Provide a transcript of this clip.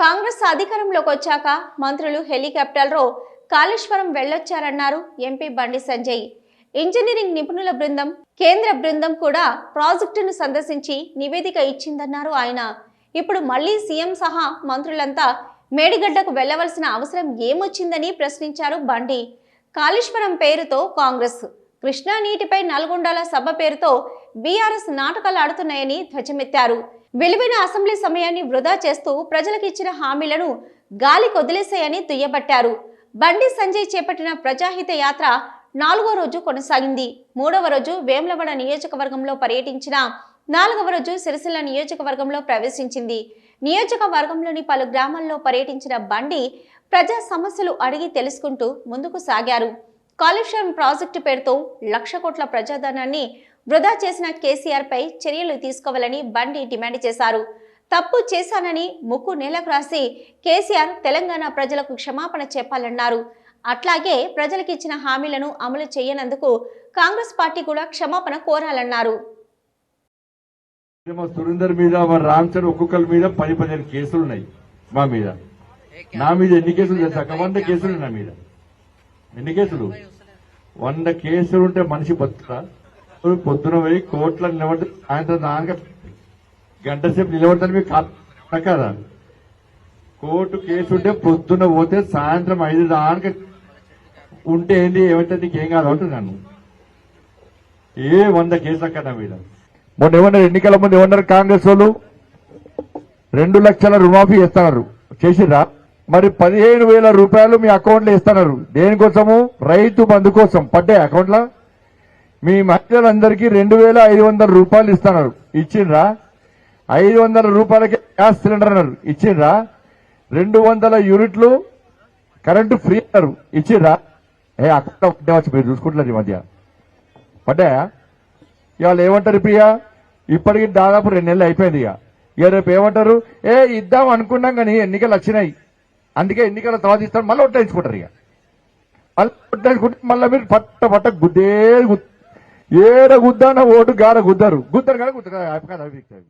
కాంగ్రెస్ అధికారంలోకి వచ్చాక మంత్రులు హెలికాప్టర్లో కాళేశ్వరం వెళ్ళొచ్చారన్నారు ఎంపీ బండి సంజయ్. ఇంజనీరింగ్ నిపుణుల బృందం కేంద్ర బృందం కూడా ప్రాజెక్టును సందర్శించి నివేదిక ఇచ్చిందన్నారు ఆయన. ఇప్పుడు మళ్ళీ సీఎం సహా మంత్రులంతా మేడిగడ్డకు వెళ్ళవలసిన అవసరం ఏమొచ్చిందని ప్రశ్నించారు బండి. కాళేశ్వరం పేరుతో కాంగ్రెస్. కృష్ణా నీటిపై నల్గొండల సభ పేరుతో బీఆర్ఎస్ నాటకాలు ఆడుతున్నాయని ధ్వజమెత్తారు. విలువైన అసెంబ్లీ సమయాన్ని వృధా చేస్తూ ప్రజలకు ఇచ్చిన హామీలను గాలి కొదిలేశాయని దుయ్యబట్టారు. బండి సంజయ్ చేపట్టిన ప్రజాహిత యాత్ర నాలుగో రోజు కొనసాగింది. మూడవ రోజు వేములవాడ నియోజకవర్గంలో పర్యటించిన నాలుగవ రోజు సిరిసిల్ల నియోజకవర్గంలో ప్రవేశించింది. నియోజకవర్గంలోని పలు గ్రామాల్లో పర్యటించిన బండి ప్రజా సమస్యలు అడిగి తెలుసుకుంటూ ముందుకు సాగారు. కాలుష్యం ప్రాజెక్టు పేరుతో లక్ష కోట్ల ప్రజాధనాన్ని వృధా చేసిన కేసీఆర్ పై చర్యలు తీసుకోవాలని బండి డిమాండ్ చేశారు. తప్పు చేశానని ముక్కు నేలకు రాసి కేసీఆర్ తెలంగాణ ప్రజలకు క్షమాపణ చెప్పాలన్నారు. అట్లాగే ప్రజలకు ఇచ్చిన హామీలను అమలు చేయనందుకు కాంగ్రెస్ పార్టీ కూడా క్షమాపణ కోరాలన్నారు. మా సురేందర్ మీద మా రామ్చంద్ ఒక్కొక్కరి మీద పది పదిహేను కేసులు ఉన్నాయి మా మీద. నా మీద ఎన్ని కేసులు తెలుసా? వంద కేసులు నా మీద. ఎన్ని కేసులు? వంద కేసులు ఉంటే మనిషి బతుకుతా? పొద్దున పోయి కోట్ల నిలబడి సాయంత్రం దానిక గంట సేపు నిలబడతాను మీకు కదా కోర్టు కేసు ఉంటే పొద్దున పోతే సాయంత్రం ఐదు దానిక ఉంటే ఏంది? ఏమంటే నీకు ఏం కాదు అంటున్నాను ఏ వంద కేసులు అక్కడ మీద. మొన్న ఏమన్నారు? ఎన్నికల ముందు ఏమన్నారు కాంగ్రెస్ వాళ్ళు? రెండు లక్షల రుణమాఫీ ఇస్తున్నారు చేసిర్రా? మరి పదిహేను వేల రూపాయలు మీ అకౌంట్లో ఇస్తున్నారు. దేనికోసము? రైతు బంధు కోసం. పడ్డాయి అకౌంట్లో? మీ మహిళలందరికీ రెండు వేల ఐదు వందల రూపాయలు ఇస్తున్నారు. ఇచ్చిండ్రా? ఐదు వందల రూపాయలకి గ్యాస్ సిలిండర్ అన్నారు. ఇచ్చిండ్రా? రెండు వందల యూనిట్లు కరెంటు ఫ్రీ అన్నారు. ఇచ్చిండ్రా? ఏ అక్కడ వచ్చి మీరు చూసుకుంటున్నారు ఈ మధ్య. పడ్డాయా? ఇవాళ ఏమంటారు ప్రియా? ఇప్పటికి దాదాపు రెండు నెలలు అయిపోయింది ఇక. ఇక రేపు ఏమంటారు? ఏ ఇద్దాం అనుకున్నాం కానీ ఎన్నికలు వచ్చినాయి. అందుకే ఎన్నికల తర్వాత ఇస్తాడు మళ్ళీ ఒట్టేసుకుంటారు ఇక. మళ్ళీ ఒట్టేసుకుంటే మళ్ళీ మీరు పట్ట పట్ట గుద్దే గుద్ద. ఏడ గుద్దాన ఓటు గార గుద్దరు. గుద్దరు కానీ గుద్దరు కదా.